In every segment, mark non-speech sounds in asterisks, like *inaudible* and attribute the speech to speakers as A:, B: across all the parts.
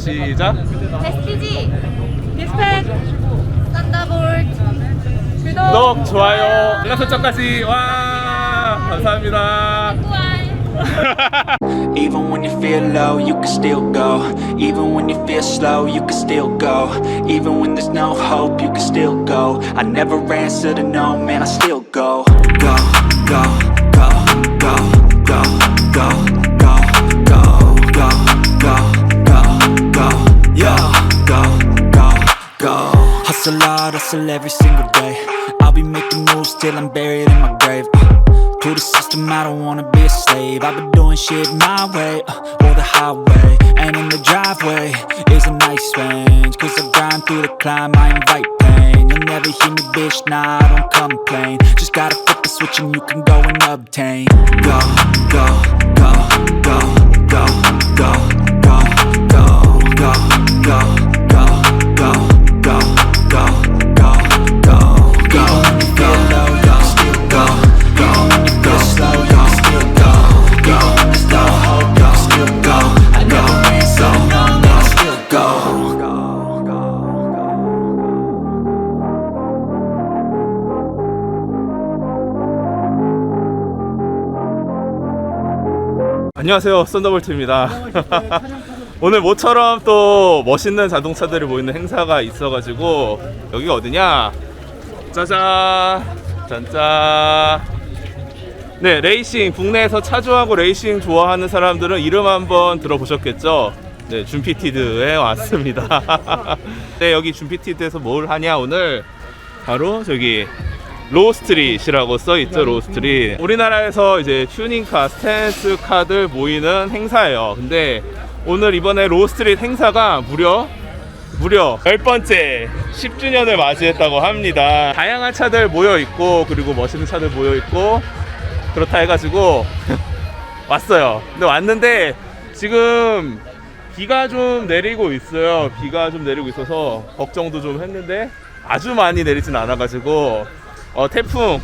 A: 시작.
B: 베스티지 디스펙 썬더볼트 구독
A: 구독, 좋아요, 알람 설정까지. 와, 감사합니다. *laughs*
B: 구알 *laughs*
C: Even when you feel low, you can still go. Even when you feel slow, you can still go. Even when there's no hope, you can still go. I never answer to no, man, I still go. Go, go, go, go, hustle every single day. I'll be making moves till I'm buried in my grave. Uh, to the system, I don't wanna be a slave. I've been doing shit my way, uh, or the highway. And in the driveway is a nice range. Cause I grind through the climb, I invite pain. You'll never hear me, bitch, nah, I don't complain. Just gotta flip the switch and you can go and obtain. Go, go, go, go, go,
A: 안녕하세요, 썬더볼트입니다. *laughs* 오늘 모처럼 또 멋있는 자동차들이 모이는 행사가 있어가지고 여기가 어디냐? 짜잔, 짠짠. 네, 레이싱 국내에서 차 좋아하고 레이싱 좋아하는 사람들은 이름 한번 들어보셨겠죠? 네, 준피티드에 왔습니다. *laughs* 네, 여기 준피티드에서 뭘 하냐 오늘 바로 저기 로스트릿이라고 써 있죠 로스트릿. 우리나라에서 이제 튜닝카 스탠스 카들 모이는 행사예요. 근데 오늘 이번에 로스트릿 행사가 무려 무려 10번째 10주년을 맞이했다고 합니다. 다양한 차들 모여 있고 그리고 멋있는 차들 모여 있고 그렇다 해가지고 *laughs* 왔어요. 근데 왔는데 지금 비가 좀 내리고 있어요. 비가 좀 내리고 있어서 걱정도 좀 했는데 아주 많이 내리진 않아가지고 어, 태풍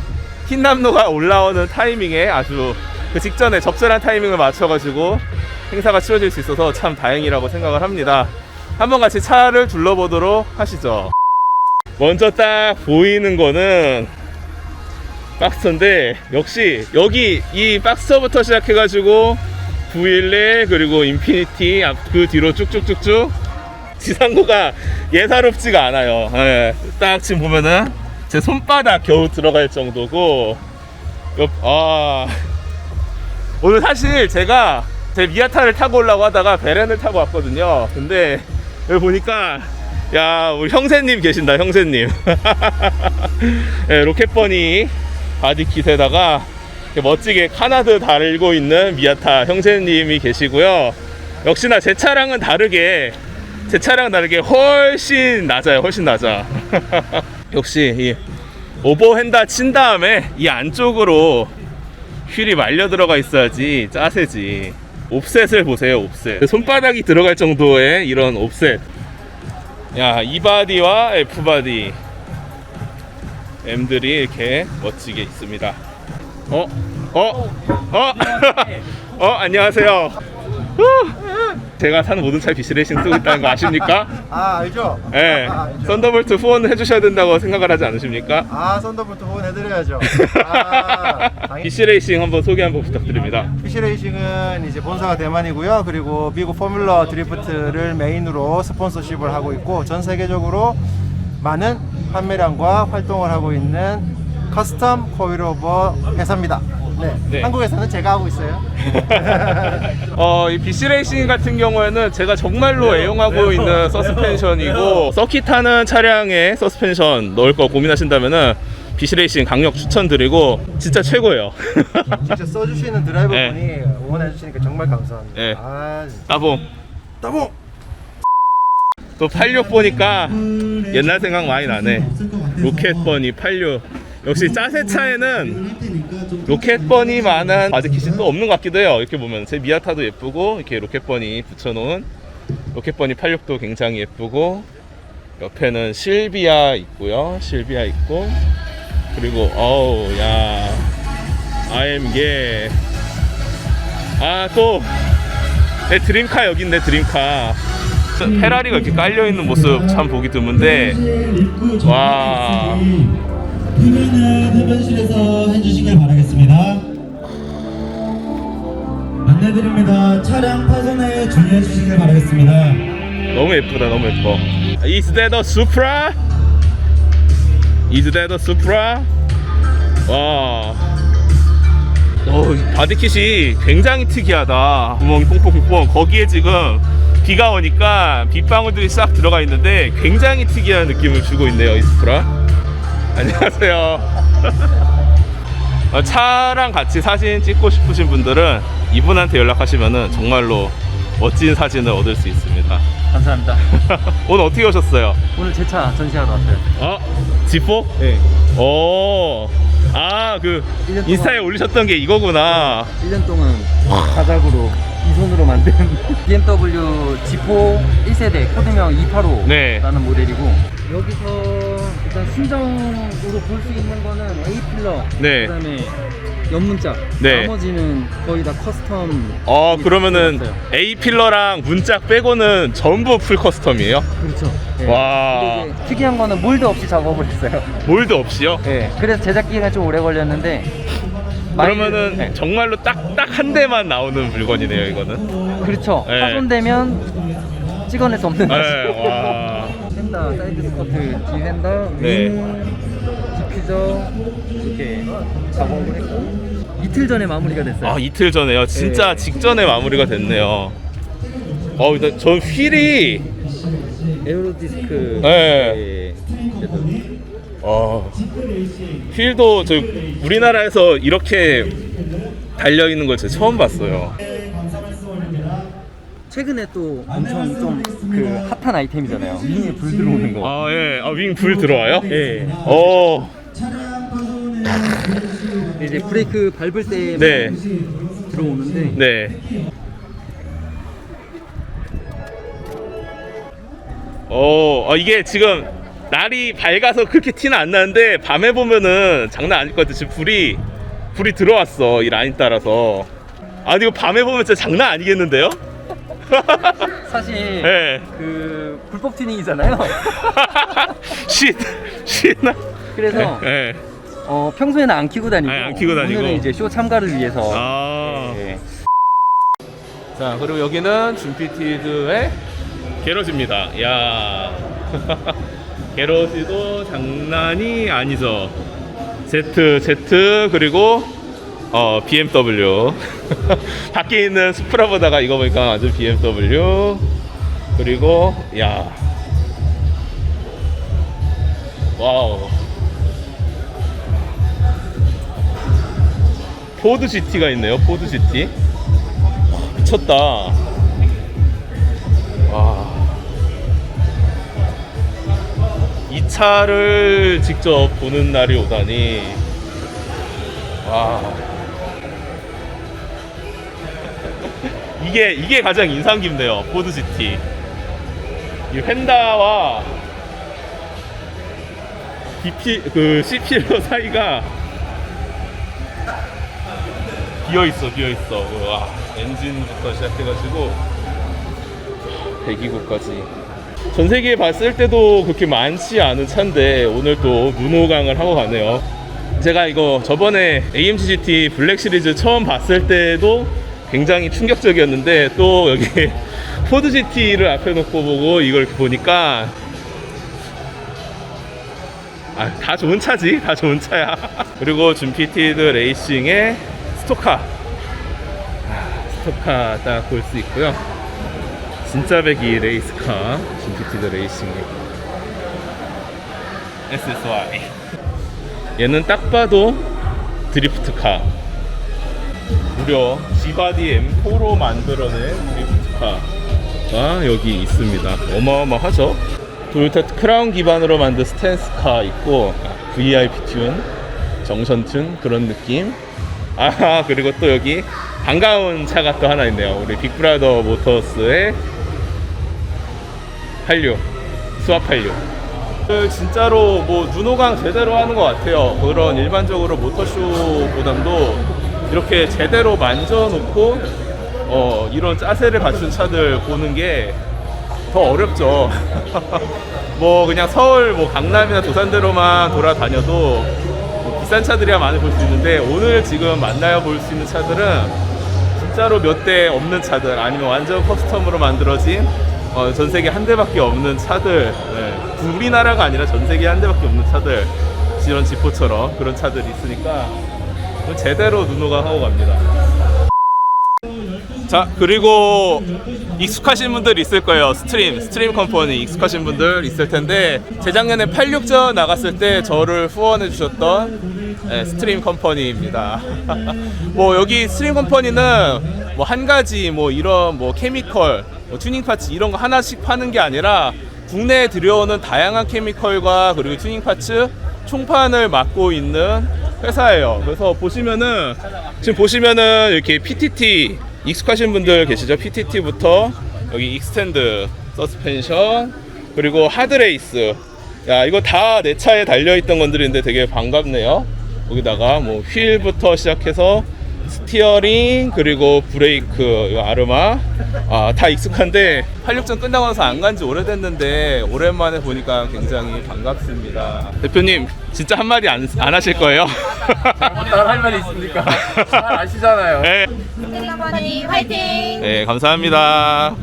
A: 흰남노가 올라오는 타이밍에 아주 그 직전에 적절한 타이밍을 맞춰가지고 행사가 치러질 수 있어서 참 다행이라고 생각을 합니다. 한번 같이 차를 둘러보도록 하시죠. 먼저 딱 보이는 거는 박스터인데 역시 여기 이 박스터부터 시작해가지고 911 그리고 인피니티 앞그 뒤로 쭉쭉쭉쭉 지상고가 예사롭지가 않아요. 예, 딱 지금 보면은 제 손바닥 겨우 들어갈 정도고 옆, 아 오늘 사실 제가 제 미아타를 타고 올라고 하다가 베렌을 타고 왔거든요. 근데 여기 보니까 야 우리 형세님 계신다 형세님. *laughs* 예, 로켓버니 바디킷에다가 멋지게 카나드 달고 있는 미아타 형세님이 계시고요. 역시나 제 차랑은 다르게 제 차랑 다르게 훨씬 낮아요. 훨씬 낮아. *laughs* 역시 이 오버핸다 친 다음에 이 안쪽으로 휠이 말려 들어가 있어야지 짜세지. 옵셋을 보세요. 옵셋. 손바닥이 들어갈 정도의 이런 옵셋. 야, 이 바디와 F 바디 M들이 이렇게 멋지게 있습니다. 어? 어? 어? *laughs* 어? 안녕하세요. 후! 제가 사는 모든 차에 비시레이싱 쓰고 있다는 거 아십니까?
D: 아 알죠?
A: 네.
D: 아, 알죠.
A: 썬더볼트 후원 해 주셔야 된다고 생각을 하지 않으십니까?
D: 아 썬더볼트 후원해드려야죠. *laughs* 아, 당연히
A: 비시레이싱 한번 소개 한번 부탁드립니다.
D: 피시레이싱은 이제 본사가 대만이고요. 그리고 미국 포뮬러 드리프트를 메인으로 스폰서십을 하고 있고 전 세계적으로 많은 판매량과 활동을 하고 있는 커스텀 코일오버 회사입니다. 네.
A: 네.
D: 한국에서는 제가 하고 있어요. *laughs*
A: 어, 이 비시레이싱 같은 경우에는 제가 정말로 애용하고 있는 서스펜션이고 서킷 타는 차량에 서스펜션 넣을 거 고민하신다면은 비시레이싱 강력 추천드리고 진짜 최고예요. *laughs*
D: 직접 써주시는 드라이버분이
A: 네.
D: 응원해주시니까 정말 감사합니다.
A: 네.
D: 아, 진짜.
A: 따봉.
D: 따봉!
A: 또 86 보니까 옛날 생각 많이 나네. 로켓버니 86. 역시 짜세 차에는 로켓버니 만한 바디킷이 또 없는 것 같기도 해요. 이렇게 보면 제 미아타도 예쁘고 이렇게 로켓버니 붙여놓은 로켓버니 86도 굉장히 예쁘고 옆에는 실비아 있고요. 실비아 있고 그리고 어우 야 IMG 아또 내 드림카 있네 드림카 페라리가 이렇게 깔려 있는 모습 참 보기 드문데 와
E: 표면은 흡연실에서 해주시길 바라겠습니다. 안내드립니다. 차량 파손에 주의해 주시길 바라겠습니다.
A: 너무 예쁘다 너무 예뻐 Is that a Supra? Is that a Supra? 와 어, 이 바디킷이 굉장히 특이하다 구멍이 뽕뽕뽕 거기에 지금 비가 오니까 빗방울들이 싹 들어가 있는데 굉장히 특이한 느낌을 주고 있네요 이 스프라 안녕하세요 어, 차랑 같이 사진 찍고 싶으신 분들은 이분한테 연락하시면 정말로 멋진 사진을 얻을 수 있습니다
F: 감사합니다. *laughs*
A: 오늘 어떻게 오셨어요?
F: 오늘 제 차 전시하러 왔어요.
A: 아, 지포?
F: 네.
A: 오, 아, 그
F: 동안-
A: 인스타에 올리셨던 게 이거구나.
F: 1년 동안 자작으로 이 손으로 만든 BMW G4 1세대 코드명 285라는
A: 네.
F: 모델이고 여기서 일단 순정으로 볼 수 있는 거는 A 필러,
A: 네.
F: 그다음에 연문짝,
A: 네.
F: 나머지는 거의 다 커스텀.
A: 어, 그러면은
F: 들어갔어요.
A: A 필러랑 문짝 빼고는 전부 풀 커스텀이에요?
F: 그렇죠. 네.
A: 와.
F: 근데 이제 특이한 거는 몰드 없이 작업을 했어요.
A: 몰드 없이요?
F: 네. 그래서 제작 기간이 좀 오래 걸렸는데. 많이-
A: 그러면은
F: 네.
A: 정말로 딱 딱 한 대만 나오는 물건이네요, 이거는.
F: 그렇죠.
A: 네.
F: 파손되면 찍어낼 수 없는
A: 네,
F: 맛이고. *laughs*
A: 와.
F: 펜더, 사이드 스커트, 뒤 펜더,
A: 네.
F: 윙, 디퓨저 이렇게 작업을 했고 이틀 전에 마무리가 됐어요.
A: 아, 이틀 전에요. 진짜
F: 네.
A: 직전에 마무리가 됐네요. 어, 일단 전 휠이
F: 에어로 디스크.
A: 네. 어, 휠도 저 우리나라에서 이렇게 달려 있는 걸 제가 처음 봤어요.
F: 최근에 또 엄청 좀 그 핫한 아이템이잖아요. 윙에 불 들어오는 거.
A: 아 예, 아, 윙 불 들어와요?
F: 예.
A: 어,
F: 이제 브레이크 밟을 때
A: 네,
F: 들어오는데
A: 네. 어, 아, 이게 지금 날이 밝아서 그렇게 티는 안 나는데 밤에 보면은 장난 아닐 것 같아. 지금 불이 불이 들어왔어 이 라인 따라서. 아, 근데 이거 밤에 보면 진짜 장난 아니겠는데요? *laughs*
F: 사실
A: 예.
F: 그 불법 튜닝이잖아요. *laughs*
A: 쉿, 쉿나?
F: 그래서
A: 예.
F: 어, 평소에는 안 키고 다니고
A: 아니, 안 키고 다니고.
F: 오늘은 이제 쇼 참가를 위해서
A: 아.
F: 예.
A: 자 그리고 여기는 준피티드의 게러지입니다. 야 *laughs* 게러지도 장난이 아니죠. Z Z 그리고 어 BMW *laughs* 밖에 있는 스프라보다가 이거 보니까 완전 BMW 그리고 야 와우 포드 GT가 있네요. 포드 GT. 미쳤다. 와. 이 차를 직접 보는 날이 오다니. 와. 이게 이게 가장 인상 깊네요. 포드 GT. 이 펜다와 DP 그 CP로 *laughs* 사이가 비어 있어, 비어 있어. 와, 엔진부터 시작해가지고 배기구까지. 전 세계에 봤을 때도 그렇게 많지 않은 차인데 오늘 또 눈호강을 하고 가네요. 제가 이거 저번에 AMG GT 블랙 시리즈 처음 봤을 때도 굉장히 충격적이었는데 또 여기 *laughs* 포드 GT를 앞에 놓고 보고 이걸 보니까 아, 다 좋은 차지. 다 좋은 차야. *laughs* 그리고 준피티드 레이싱의 스토카. 아, 스토카 딱 볼 수 있고요. 진짜 배기 레이스카. 준피티드 레이싱의 SSY. 얘는 딱 봐도 드리프트카. 무려 G바디 M4로 만들어낸 드리프트카가 여기 있습니다. 어마어마하죠? 토요타 크라운 기반으로 만든 스탠스카 있고 아, VIP 튠, 정션 튠 그런 느낌. 아 그리고 또 여기 반가운 차가 또 하나 있네요. 우리 빅브라더 모터스의 한류, 수압 한류. 그 진짜로 뭐 눈호강 제대로 하는 것 같아요. 그런 일반적으로 모터쇼보담도 이렇게 제대로 만져놓고 어, 이런 짜세를 갖춘 차들 보는 게 더 어렵죠. *laughs* 뭐 그냥 서울 뭐 강남이나 도산대로만 돌아다녀도 뭐 비싼 차들이야 많이 볼 수 있는데 오늘 지금 만나야 볼 수 있는 차들은 진짜로 몇 대 없는 차들 아니면 완전 커스텀으로 만들어진 어, 전 세계 한 대밖에 없는 차들 네. 우리나라가 아니라 전 세계 한 대밖에 없는 차들 이런 지포처럼 그런 차들이 있으니까 제대로 눈호강 하고 갑니다. 자 그리고 익숙하신 분들 있을 거예요 스트림 스트림 컴퍼니 익숙하신 분들 있을 텐데 재작년에 86전 나갔을 때 저를 후원해 주셨던 네, 스트림 컴퍼니입니다 *laughs* 뭐 여기 스트림 컴퍼니는 뭐 한 가지 뭐 이런 뭐 케미컬 뭐 튜닝 파츠 이런 거 하나씩 파는 게 아니라 국내에 들여오는 다양한 케미컬과 그리고 튜닝 파츠 총판을 맡고 있는 회사예요. 그래서 보시면은 지금 보시면은 이렇게 PTT 익숙하신 분들 계시죠? PTT부터 여기 익스텐드, 서스펜션 그리고 하드레이스. 야 이거 다 내 차에 달려 있던 건들인데 되게 반갑네요. 여기다가 뭐 휠부터 시작해서 스티어링 그리고 브레이크 아르마 아 다 익숙한데 86전 끝나고 나서 안 간 지 오래됐는데 오랜만에 보니까 굉장히 반갑습니다 대표님 진짜 한마디 안, 안 하실 거예요?
F: 할 말이 있습니까? 잘 아시잖아요.
A: 네,
B: 컴퍼니 화이팅!
A: 네 감사합니다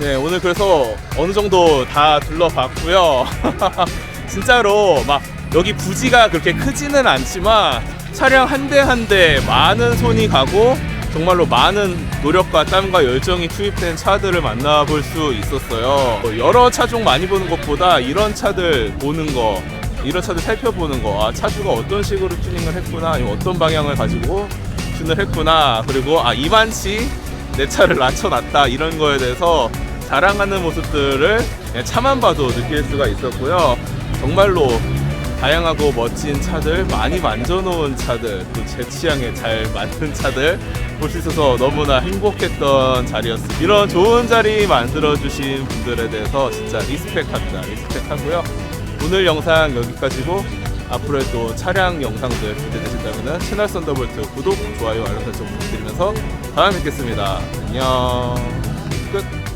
A: 네, 오늘 그래서 다 둘러봤고요. *laughs* 진짜로 막 여기 부지가 그렇게 크지는 않지만 차량 한 대 한 대 많은 손이 가고 정말로 많은 노력과 땀과 열정이 투입된 차들을 만나볼 수 있었어요. 뭐 여러 차종 많이 보는 것보다 이런 차들 보는 거, 이런 차들 살펴보는 거, 아, 차주가 어떤 식으로 튜닝을 했구나, 어떤 방향을 가지고 튜닝을 했구나, 그리고 아, 이만치 내 차를 *laughs* 낮춰놨다 이런 거에 대해서 자랑하는 모습들을 차만 봐도 느낄 수가 있었고요. 정말로 다양하고 멋진 차들, 많이 만져놓은 차들, 또 제 취향에 잘 맞는 차들 볼 수 있어서 너무나 행복했던 자리였습니다. 이런 좋은 자리 만들어주신 분들에 대해서 진짜 리스펙합니다. 리스펙하고요. 오늘 영상 여기까지고 앞으로의 또 차량 영상들 기대되신다면 채널 썬더볼트 구독, 좋아요, 알람 설정 부탁드리면서 다음에 뵙겠습니다. 안녕. 끝.